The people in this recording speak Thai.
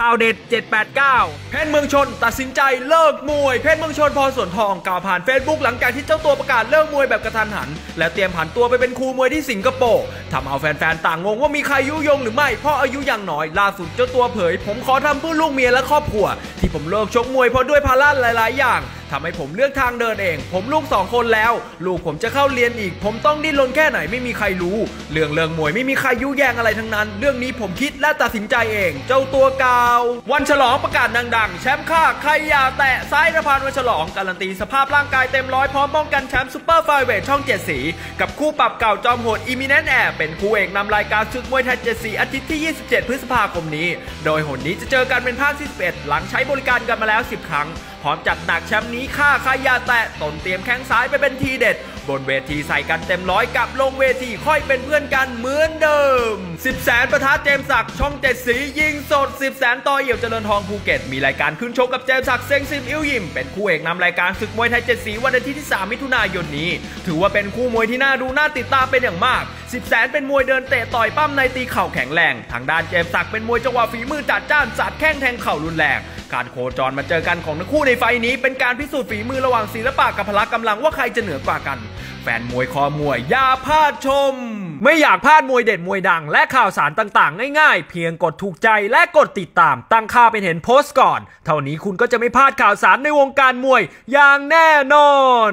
ข่าวเด็ด 789 เพชรเมืองชน ตัดสินใจเลิกมวย เพชรเมืองชนพอสวนทองกล่าวผ่านเฟซบุ๊กหลังจากที่เจ้าตัวประกาศเลิกมวยแบบกระทันหัน และเตรียมผันตัวไปเป็นครูมวยที่สิงคโปร์ทำเอาแฟนๆ ต่างงงว่ามีใครยุยงหรือไม่ เพราะอายุยังน้อย ล่าสุดเจ้าตัวเผย ผมขอทำเพื่อลูกเมียและครอบครัว ที่ผมเลิกชกมวยเพราะด้วยภาระหลาย ๆ อย่าง ทำให้ผมเลือกทางเดินเอง ผมลูกสองคนแล้ว ลูกผมจะเข้าเรียนอีก ผมต้องดิ้นรนแค่ไหนไม่มีใครรู้ เรื่องเรื่องมวยไม่มีใครยุแยงอะไรทั้งนั้น เรื่องนี้ผมคิดและตัดสินใจเอง เจ้าตัวกาว วันฉลองประกาศดังๆ แชมป์ค่าใครอย่าแตะซ้ายระพานวันฉลอง การันตีสภาพร่างกายเต็มร้อยพร้อมป้องกันแชมป์ซูเปอร์ไฟเวทช่องเจ็ดสี กับคู่ปรับเก่าจอมโหดอิมิเนนแอร์เป็นคู่เอกนำรายการศึกมวยไทยเจ็ดสีอาทิตย์ที่ 27 พฤษภาคมนี้ โดยหนนี้จะเจอกันเป็นภาคที่11หลังใช้บริการกันมาแล้ว 10 ครั้งพร้อมจัดหนักแชมป์นี้ฆ่าใครอย่าแตะตนเตรียมแข้งซ้ายไปเป็นทีเด็ด บนเวทีใส่กันเต็มร้อยกับลงเวทีค่อยเป็นเพื่อนกันเหมือนเดิม 10 แสนประทะเจมส์ศักดิ์ช่องเจ็ดสียิงสด 10 แสนต่อเอี่ยวเจริญทองภูเก็ต มีรายการขึ้นชกกับเจมส์ศักดิ์เซ็งซิมอิวยิม เป็นคู่เอกนำรายการศึกมวยไทยเจ็ดสีวันอาทิตย์ที่ 3 มิถุนายนนี้ ถือว่าเป็นคู่มวยที่น่าดูน่าติดตามเป็นอย่างมาก 10 แสนเป็นมวยเดินเตะต่อยปั้มในตีเข่าแข็งแรง ทางด้านเจมส์ศักดิ์เป็นมวยจังหวะฝีมือจัดจ้านสัดแข้งแทงเข่ารุนแรง การโคจรมาเจอกันของทั้งคู่ในไฟนี้ เป็นการพิสูจน์ฝีมือระหว่างศิลปะกับพละกำลังว่าใครจะเหนือกว่ากัน แฟนมวยคอมวยอย่าพลาดชม ไม่อยากพลาดมวยเด็ดมวยดัง และข่าวสารต่างๆ ง่ายๆ เพียงกดถูกใจและกดติดตาม ตั้งค่าเป็นเห็นโพสต์ก่อน เท่านี้คุณก็จะไม่พลาดข่าวสารในวงการมวยอย่างแน่นอน